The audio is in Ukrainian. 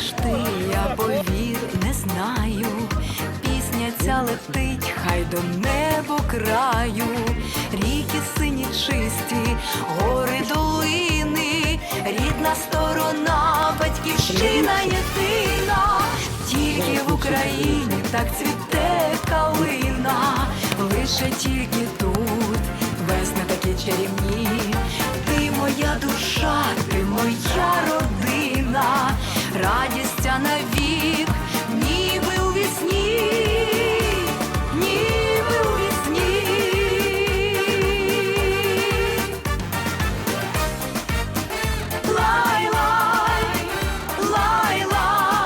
Ніж ти, я повір, не знаю. Пісня ця летить, хай до небо краю, ріки сині, чисті, гори долини, рідна сторона, батьківщина єдина, тільки в Україні так цвіте калина лише тільки тут, весни такі чарівні, ти моя душа, ти моя родина, радістя навік,